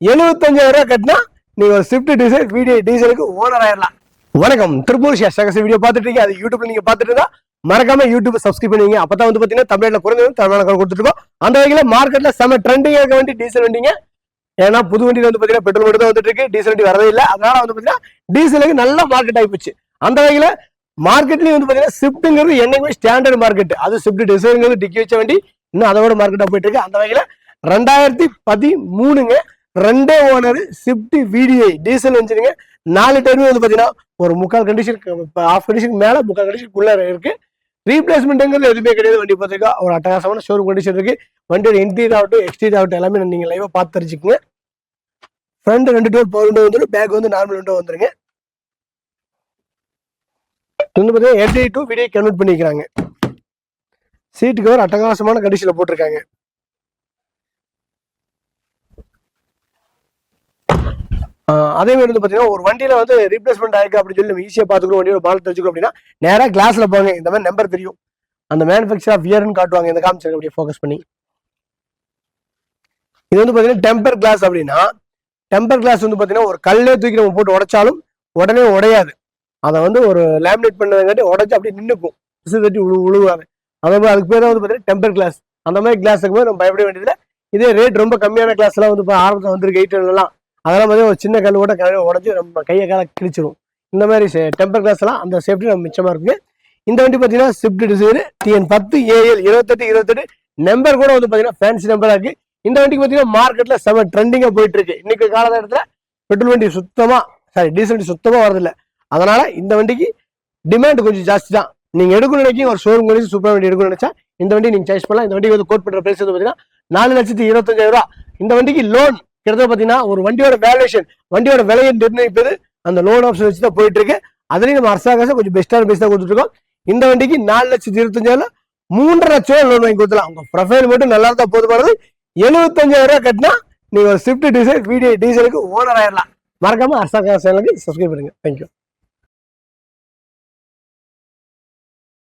எழுபத்தஞ்சாயிரம் ரூபாய் கட்டினா நீங்க ஒரு ஸ்விஃப்ட் டீசல் வீடியோ டீசலுக்கு ஓனர் ஆயிடலாம் வணக்கம். திருப்பூர் சகச வீடியோ பார்த்துட்டு இருக்கீங்க. அது யூடியூப்ல நீங்க பார்த்துட்டு இருந்தா மறக்காம யூடியூப் சப்ஸ்கிரைப் பண்ணுவீங்க அப்பதான் வந்து பாத்தீங்கன்னா தமிழ்ல குறைஞ்சது தமிழ்நாடு கொடுத்துருக்கோம் கொடுத்துட்டு இருக்கோம் அந்த வகையில மார்க்கெட்ல செம ட்ரெண்டிங்காக இருக்க வேண்டி டீசல் வண்டிங்க. ஏன்னா புது வண்டியில வந்து பாத்தீங்கன்னா பெட்ரோல் மட்டும் தான் வந்துட்டு இருக்கு. டீசல் வண்டி வரவே இல்லை. அதனால வந்து பாத்தீங்கன்னா டீசலுக்கு நல்ல மார்க்கெட் ஆயிப்போச்சு அந்த வகையில மார்க்கெட்லயும் வந்து பாத்தீங்கன்னா ஸ்விஃப்ட்ங்கிறது என்னைக்குமே ஸ்டாண்டர்ட் மார்க்கெட் அது ஸ்விஃப்ட் டிசைருங்கிறது டிக்கி வச்ச வண்டி. இன்னும் அதோட மார்க்கெட்டா போயிட்டு இருக்கு. அந்த வகையில ரெண்டாயிரத்தி பதிமூணுங்க ரெண்டே ஓனர் ஸ்விஃப்ட் விடிஐ டீசல் வந்துருங்க நாலு டைமே வந்து பார்த்தீங்கன்னா ஒரு முக்கால் கண்டிஷன் ஆஃப் கண்டிஷனுக்கு மேலே முக்கால் கண்டிஷனுக்குள்ள இருக்கு. ரீப்ளேஸ்மெண்ட்டுங்கிறது எதுவுமே கிடையாது. வண்டி பார்த்துருக்கா ஒரு அட்டகாசமான ஷோரூம் கண்டிஷன் இருக்கு. வண்டியோட இன்டீரியர் ஆகட்டும் எக்ஸ்டீரியர் ஆகட்டும் எல்லாமே நீங்கள் லைவாக பார்த்து தெரிஞ்சுக்கோங்க. ஃப்ரண்ட் ரெண்டு டோர் பவர் விண்டோ வந்துடும். பேக் வந்து நார்மல் விண்டோ வந்துருங்க. இது வந்து பார்த்தீங்கன்னா எல்டி டு வீடியோ கன்வெர்ட் பண்ணிக்கிறாங்க. சீட்டு கவர் அட்டகாசமான கண்டிஷனில் போட்டிருக்காங்க. அதே மாதிரி வந்து பார்த்தீங்கன்னா ஒரு வண்டியில் வந்து ரீப்ளேஸ்மெண்ட் ஆயிருக்கு அப்படின்னு சொல்லி நம்ம ஈஸியாக பாத்துக்கிறோம் வண்டியோட பால் தெரிஞ்சுக்கணும் அப்படின்னா நேராக கிளாஸில் போங்க இந்த மாதிரி நம்பர் தெரியும். அந்த மேனுஃபேக்சர் ஆஃப் இயர்னு காட்டுவாங்க இந்த காமிச்சு அப்படியே ஃபோக்கஸ் பண்ணி. இது வந்து பார்த்தீங்கன்னா டெம்பர் கிளாஸ் அப்படின்னா டெம்பர் கிளாஸ் வந்து பார்த்தீங்கன்னா ஒரு கல்லே தூக்கி நம்ம போட்டு உடைச்சாலும் உடனே உடையாது. அதை வந்து ஒரு லேமினேட் பண்ணதுங்காட்டி உடைச்சு அப்படியே நின்றுப்போம் பிசு தட்டி உழு உழுவாது. அதே மாதிரி அதுக்கு பேர் வந்து பார்த்தீங்கன்னா டெம்பர் கிளாஸ் அந்த மாதிரி கிளாஸுக்கு போய் நம்ம பயப்பட வேண்டியதில்லை. இதே ரேட் ரொம்ப கம்மியான கிளாஸ் எல்லாம் வந்து இப்போ ஆரம்பத்தில் வந்துருக்கு எயிட் ஹண்ட்ரட்லாம் அதெல்லாம் பார்த்தீங்கன்னா ஒரு சின்ன கல் கூட கழுவி உடஞ்சி நம்ம கையை கால கிழிச்சிரும். இந்த மாதிரி டெம்பர் கிளாஸ்லாம் அந்த சேஃப்டி நம்ம மிச்சமாக இருக்கு. இந்த வண்டி பார்த்தீங்கன்னா ஸ்விஃப்ட் டிசைர் டிஎன் பத்து ஏஎல் இருபத்தெட்டு இருபத்தெட்டு நம்பர் கூட வந்து பார்த்தீங்கன்னா ஃபேன்சி நம்பராக இருக்குது இந்த வண்டிக்கு பார்த்தீங்கன்னா மார்க்கெட்டில் செம ட்ரெண்டிங்காக போயிட்டு இருக்கு. இன்னைக்கு காலகட்டத்தில் பெட்ரோல் வண்டி சுத்தமாக சாரி டீசல் வண்டி சுத்தமாக வரதில்லை அதனால இந்த வண்டிக்கு டிமாண்ட் கொஞ்சம் ஜாஸ்தி தான். நீங்கள் எடுக்கணும்னு நினைக்கி ஒரு ஷோரூம் கழிச்சு சூப்பர் வண்டி எடுக்கணும்னு நினச்சா இந்த வண்டி நீங்கள் சாய்ஸ் பண்ணலாம். இந்த வண்டிக்கு வந்து கோட் பண்ணுற பிரைஸ் வந்து பார்த்தீங்கன்னா நாலு லட்சத்தி இருபத்தஞ்சாயிரம் ரூபா. இந்த வண்டிக்கு லோன் கிட்டத்தட்ட பார்த்தீங்கன்னா ஒரு வண்டியோட வேல்யூஷன் வண்டியோட விலையை நிர்ணயிப்பது அந்த லோன் ஆப்ஷன் வச்சு தான் போயிட்டு இருக்கு அதுலேயும் நம்ம அரசாங்கம் கொஞ்சம் பெஸ்ட்டான பேஸ் தான் கொடுத்துருக்கோம் இந்த வண்டிக்கு நாலு லட்சத்தி இருபத்தஞ்சாயிரம் மூன்றரை லட்சம் லோன் வாங்கி கொடுக்கலாம் உங்க ப்ரொஃபைல் மட்டும் நல்லா இருந்தா போதுமானது எழுபத்தஞ்சாயிரம் ரூபாய் கட்டினா நீங்கள் ஒரு ஸ்விஃப்ட் டீசல் வீடியோ டீசலுக்கு ஓனர் ஆயிடலாம் மறக்காம அரசாங்க சேனலுக்கு சப்ஸ்கிரைப் பண்ணுங்க. தேங்க்யூ